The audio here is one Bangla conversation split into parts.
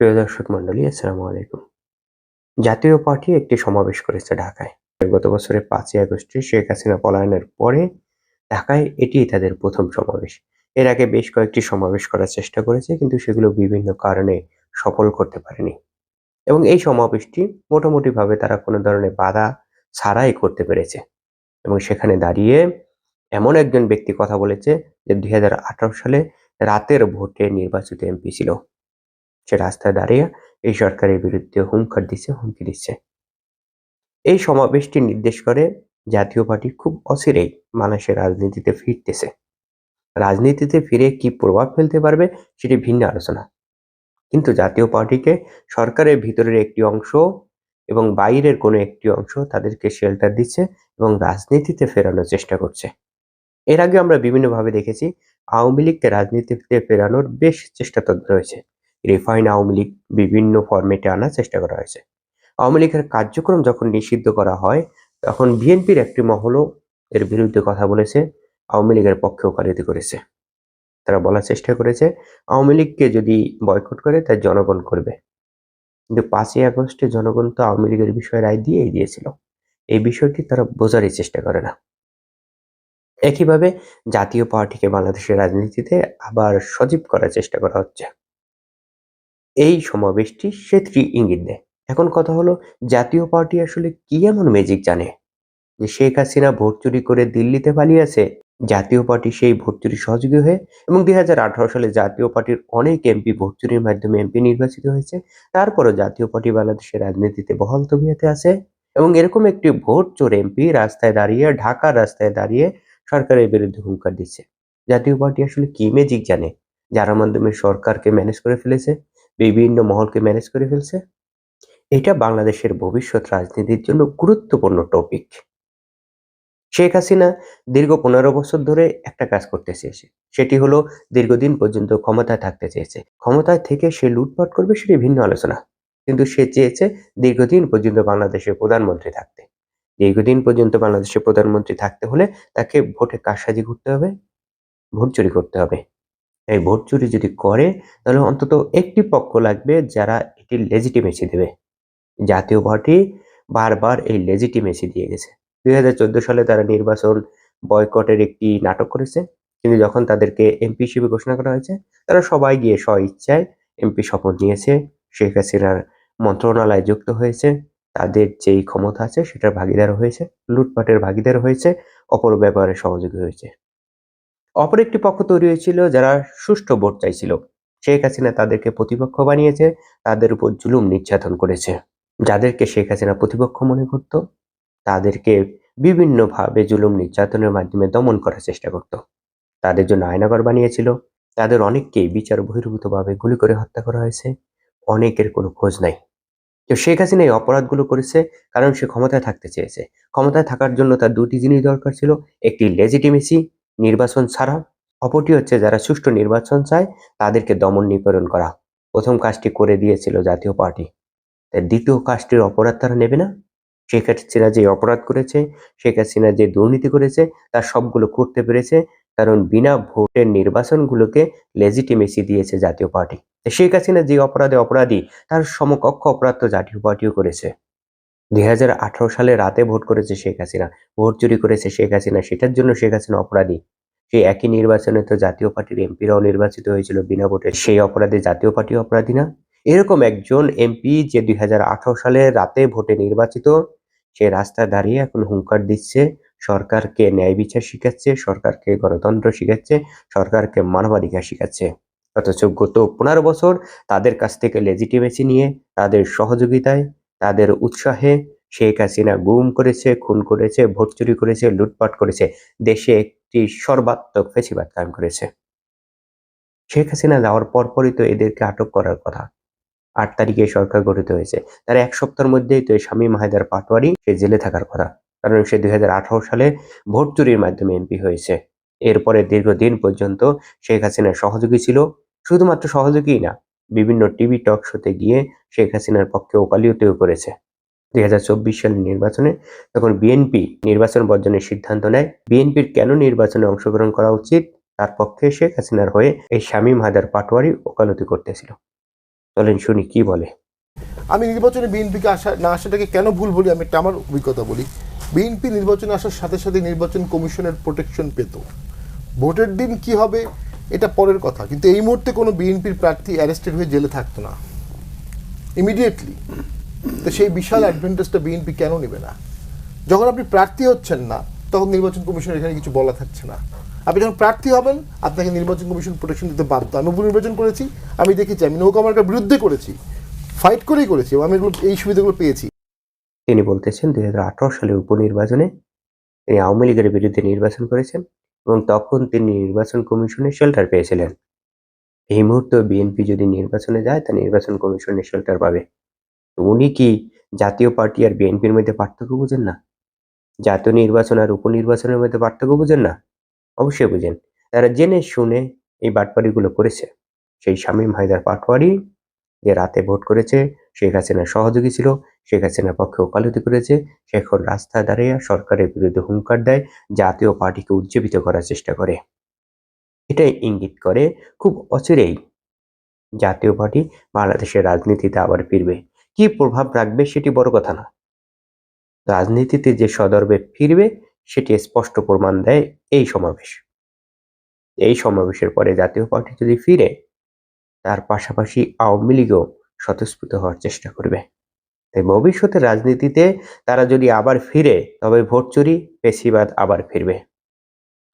প্রিয় দর্শক মন্ডলী আসসালামু আলাইকুম। জাতীয় পার্টি একটি সমাবেশ করেছে ঢাকায়। গত বছরের পাঁচই আগস্টে শেখ হাসিনা পলায়নের পরে ঢাকায় এটি তাদের প্রথম সমাবেশ। এর আগে বেশ কয়েকটি সমাবেশ করার চেষ্টা করেছে, কিন্তু সেগুলো বিভিন্ন কারণে সফল করতে পারেনি। এবং এই সমাবেশটি মোটামুটিভাবে তারা কোনো ধরনের বাধা ছাড়াই করতে পেরেছে। এবং সেখানে দাঁড়িয়ে এমন একজন ব্যক্তি কথা বলেছে যে দুই হাজার আঠারো সালে রাতের ভোটে নির্বাচিত এমপি ছিল। সে রাস্তায় দাঁড়িয়ে এই সরকারের বিরুদ্ধে হুঙ্কার দিচ্ছে, হুমকি দিচ্ছে। এই সমাবেশটি নির্দেশ করে জাতীয় পার্টি খুব অচিরেই মানুষের রাজনীতিতে ফিরতেছে। রাজনীতিতে ফিরে কি প্রভাব ফেলতে পারবে সেটি ভিন্ন আলোচনা। কিন্তু জাতীয় পার্টিকে সরকারের ভিতরের একটি অংশ এবং বাইরের কোনো একটি অংশ তাদেরকে শেল্টার দিচ্ছে এবং রাজনীতিতে ফেরানোর চেষ্টা করছে। এর আগে আমরা বিভিন্নভাবে দেখেছি, আওয়ামী লীগকে রাজনীতিতে ফেরানোর বেশ চেষ্টা রয়েছে। রিফাইন আওয়ামী লীগ বিভিন্ন ফরম্যাটে আনার চেষ্টা করা হয়েছে। আওয়ামী লীগের কার্যক্রম যখন নিষিদ্ধ করা হয়, তখন বিএনপির একটি মহলও এর বিরুদ্ধে কথা বলেছে আওয়ামী লীগের পক্ষে ওকালতি করেছে। তারা বলার চেষ্টা করেছে আওয়ামী লীগকে যদি বয়কট করে, তার জনগণ করবে। কিন্তু পাঁচই আগস্টে জনগণ তো আওয়ামী লীগের বিষয়ে রায় দিয়েই দিয়েছিল। এই বিষয়টি তারা বোঝারই চেষ্টা করে না। একইভাবে জাতীয় পার্টিকে বাংলাদেশের রাজনীতিতে আবার সজীব করার চেষ্টা করা হচ্ছে। এই সমাবেশটি সেটি ইঙ্গিত দেয়। এখন কথা হলো, জাতীয় পার্টি আসলে কি এমন ম্যাজিক জানে? যে শেখ হাসিনা ভোট চুরি করে দিল্লিতে পালিয়েছে জাতীয় পার্টি সেই ভোট চুরি সহযোগী হয়ে এবং দুই হাজার আঠারো সালে জাতীয় পার্টির অনেক এমপি ভোট চুরির মাধ্যমে এমপি নির্বাচিত হয়েছে, তারপরও জাতীয় পার্টি বাংলাদেশের রাজনীতিতে বহল তবিয়াতে আছে এবং এরকম একটি ভোট চোর এমপি রাস্তায় দাঁড়িয়ে, ঢাকার রাস্তায় দাঁড়িয়ে সরকারের বিরুদ্ধে হুঙ্কার দিচ্ছে। জাতীয় পার্টি আসলে কি ম্যাজিক জানে? যার মাধ্যমে সরকারকে ম্যানেজ করে ফেলেছে বিভিন্ন মহলকে ম্যানেজ করে ফেলছে। এটা বাংলাদেশের ভবিষ্যৎ রাজনীতির জন্য গুরুত্বপূর্ণ টপিক শেখ হাসিনা দীর্ঘ পনেরো বছর ধরে একটা কাজ করতে চেয়েছে। সেটি হলো দীর্ঘদিন পর্যন্ত ক্ষমতায় থাকতে চেয়েছে। ক্ষমতায় থেকে সে লুটপাট করবে সেটি ভিন্ন আলোচনা। কিন্তু সে চেয়েছে দীর্ঘদিন পর্যন্ত বাংলাদেশের প্রধানমন্ত্রী থাকতে। দীর্ঘদিন পর্যন্ত বাংলাদেশের প্রধানমন্ত্রী থাকতে হলে তাকে ভোটে কারসাজি করতে হবে, ভোট চুরি করতে হবে। এই ভোট চুরি যদি করে, তাহলে অন্তত একটি পক্ষ লাগবে যারা এটি লেজিটিমেসি দেবে। জাতীয় পার্টি বারবার এই লেজিটিমেসি দিয়ে গেছে। দুই হাজার চোদ্দ সালে তারা নির্বাচন বয়কটের একটি নাটক করেছে। কিন্তু যখন তাদেরকে এমপি হিসেবে ঘোষণা করা হয়েছে, তারা সবাই গিয়ে স্ব ইচ্ছায় এমপি শপথ নিয়েছে। শেখ হাসিনার মন্ত্রণালয়ে যুক্ত হয়েছে। তাদের যেই ক্ষমতা আছে, সেটার ভাগিদার হয়েছে। লুটপাটের ভাগিদার হয়েছে। অপর ব্যাপারে সহযোগী হয়েছে। অপর একটি পক্ষ তৈরি হয়েছিল যারা সুষ্ঠু ভোট চাইছিল। শেখ হাসিনা তাদেরকে প্রতিপক্ষ বানিয়েছে, তাদের উপর জুলুম নির্যাতন করেছে। যাদেরকে শেখ হাসিনা প্রতিপক্ষ মনে করত, তাদেরকে বিভিন্নভাবে জুলুম নির্যাতনের মাধ্যমে দমন করার চেষ্টা করত। তাদের জন্য আয়নাগর বানিয়েছিল। তাদের অনেককেই বিচার বহির্ভূতভাবে গুলি করে হত্যা করা হয়েছে। অনেকের কোনো খোঁজ নাই। তো শেখ হাসিনা এই অপরাধগুলো করেছে কারণ সে ক্ষমতায় থাকতে চেয়েছে। ক্ষমতায় থাকার জন্য তার দুটি জিনিস দরকার ছিল, একটি লেজিটিমেসি নির্বাচন ছাড়া অপরটি হচ্ছে যারা সুষ্ঠু নির্বাচন চায়, তাদেরকে দমন নিপীড়ন করা। প্রথম কাজটি করে দিয়েছিল জাতীয় পার্টি। তাই দ্বিতীয় কাজটির অপরাধ তারা নেবে না। শেখ হাসিনা যে অপরাধ করেছে, শেখ হাসিনা যে দুর্নীতি করেছে তার সবগুলো করতে পেরেছে, কারণ বিনা ভোটের নির্বাচনগুলোকে লেজিটিমেসি দিয়েছে জাতীয় পার্টি। শেখ হাসিনা যে অপরাধে অপরাধী, তার সমকক্ষ অপরাধ তো জাতীয় পার্টিও করেছে। দুই হাজার আঠারো সালে রাতে ভোট করেছে শেখ হাসিনা। ভোট চুরি করেছে শেখ হাসিনা, সেটার জন্য শেখ হাসিনা অপরাধী। সেই একই নির্বাচনে তো জাতীয় পার্টির এমপিরাও নির্বাচিত হয়েছিল বিনা ভোটে। সেই অপরাধে জাতীয় পার্টি অপরাধী না? এরকম একজন এমপি যে দুই হাজার আঠারো সালে রাতে ভোটে নির্বাচিত, সে রাস্তায় দাঁড়িয়ে এখন হুঙ্কার দিচ্ছে, সরকারকে ন্যায় বিচার শিখাচ্ছে, সরকারকে গণতন্ত্র শিখাচ্ছে, সরকারকে মানবাধিকার শিখাচ্ছে। অথচ গত পনেরো বছর তাদের কাছ থেকে লেজিটিমেসি নিয়ে, তাদের সহযোগিতায় তাদের উৎসাহে শেখ হাসিনা গুম করেছে, খুন করেছে ভোট চুরি করেছে, লুটপাট করেছে, দেশে একটি সর্বাত্মক ফেসিবাদ কায়েম করেছে। শেখ হাসিনা যাওয়ার পরপরই তো এদেরকে আটক করার কথা। আট তারিখে সরকার গঠিত হয়েছে। তার এক সপ্তাহের মধ্যেই তো স্বামী মাহেদার পাটোয়ারি সে জেলে থাকার কথা, কারণ সে দুই হাজার আঠারো সালে ভোট চুরির মাধ্যমে এমপি হয়েছে। এরপরে দীর্ঘদিন পর্যন্ত শেখ হাসিনার সহযোগী ছিল, শুধুমাত্র সহযোগী না বিভিন্ন টিভি টক শোতে গিয়ে শেখ হাসিনার পক্ষে ওকালিয়তেও করেছে। দুই হাজার চব্বিশ সালের নির্বাচনে তখন বিএনপি নির্বাচন বর্জনের সিদ্ধান্ত নেয়, বিএনপির কেন নির্বাচনে অংশগ্রহণ করা উচিত? তার পক্ষে শেখ হাসিনার হয়ে এই শামীম হায়দার পাটোয়ারি ওকালতি করতেছিল। চলেন শুনি কি বলে। আমি নির্বাচনে বিএনপিকে আসা, না আসাটাকে কেন ভুল বলি? আমি একটা আমার অভিজ্ঞতা বলি। বিএনপি নির্বাচনে আসার সাথে সাথে নির্বাচন কমিশনের প্রোটেকশন পেত। ভোটের দিন কি হবে? এটা পরের কথা। কিন্তু এই মুহূর্তে কোনো বিএনপির প্রার্থী অ্যারেস্টেড হয়ে জেলে থাকতো না। ইমিডিয়েটলি তো সেই বিশাল অ্যাডভান্টেজটা বিএনপি কেন নেবে না? যখন আপনি প্রার্থী হচ্ছেন না, তখন নির্বাচন কমিশনের এখানে কিছু বলা থাকছে না। আপনি যখন প্রার্থী হবেন, আপনাকে নির্বাচন কমিশন প্রোটেকশন দিতে বাধ্য। আমি উপনির্বাচন করেছি, আমি দেখেছি, আমি নৌকা মার্কার বিরুদ্ধে করেছি ফাইট করেই করেছি আমি এগুলো, এই সুবিধাগুলো পেয়েছি। তিনি বলতেছেন, দুই হাজার আঠারো সালের উপনির্বাচনে তিনি আওয়ামী লীগের বিরুদ্ধে নির্বাচন করেছেন। এবং তখন তিনি নির্বাচন কমিশনের শেল্টার পেয়েছিলেন। এই মুহূর্তে বিএনপি যদি নির্বাচনে যায়, তা নির্বাচন কমিশনের শেল্টার পাবে। উনি কি জাতীয় পার্টি আর বিএনপির মধ্যে পার্থক্য বুঝেন না? জাতীয় নির্বাচন আর উপনির্বাচনের মধ্যে পার্থক্য বুঝেন না? অবশ্যই বুঝেন। তারা জেনে শুনে এই বাটপাড়িগুলো করেছে। সেই শামীম হায়দার পাটওয়ারি যে রাতে ভোট করেছে, শেখ হাসিনার সহযোগী ছিল, শেখ হাসিনার পক্ষে ওকালতি করেছে সে এখন রাস্তায় দাঁড়িয়ে সরকারের বিরুদ্ধে হুঙ্কার দেয়, জাতীয় পার্টিকে উজ্জীবিত করার চেষ্টা করে। এটাই ইঙ্গিত করে খুব অচিরেই জাতীয় পার্টি বাংলাদেশের রাজনীতিতে আবার ফিরবে। কি প্রভাব রাখবে সেটি বড় কথা না। রাজনীতিতে যে সদর্বে ফিরবে, সেটি স্পষ্ট প্রমাণ দেয় এই সমাবেশ। এই সমাবেশের পরে জাতীয় পার্টি যদি ফিরে তার পাশাপাশি আওয়ামী লীগও স্বতঃস্ফূর্ত হওয়ার চেষ্টা করবে। তাই ভবিষ্যতে রাজনীতিতে তারা যদি আবার ফিরে, তবে ভোট চুরি, পেশিবাদ আবার ফিরবে।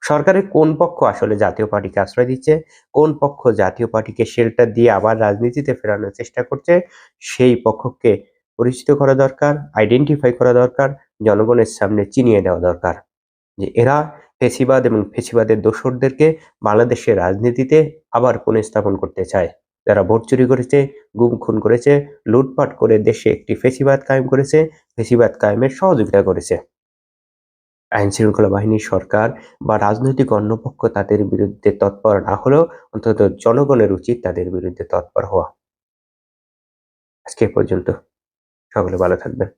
সরকারের কোন পক্ষ আসলে জাতীয় পার্টিকে আশ্রয় দিচ্ছে, কোন পক্ষ জাতীয় পার্টিকে শেল্টার দিয়ে আবার রাজনীতিতে ফেরানোর চেষ্টা করছে, সেই পক্ষকে পরিচিত করা দরকার আইডেন্টিফাই করা দরকার, জনগণের সামনে চিনিয়ে দেওয়া দরকার। যে এরা ফেসিবাদ এবং ফেসিবাদের দোসরদেরকে বাংলাদেশের রাজনীতিতে আবার পুনঃস্থাপন করতে চায়। যারা ভোট চুরি করেছে, গুম খুন করেছে, লুটপাট করে দেশে একটি ফেসিবাদ কায়েম করেছে, ফেসিবাদ কায়েমের সহযোগিতা করেছে। আইন শৃঙ্খলা বাহিনী সরকার বা রাজনৈতিক অন্য পক্ষ তাদের বিরুদ্ধে তৎপর না হলেও অন্তত জনগণের উচিত তাদের বিরুদ্ধে তৎপর হওয়া। আজকে পর্যন্ত। সকলে ভালো থাকবেন।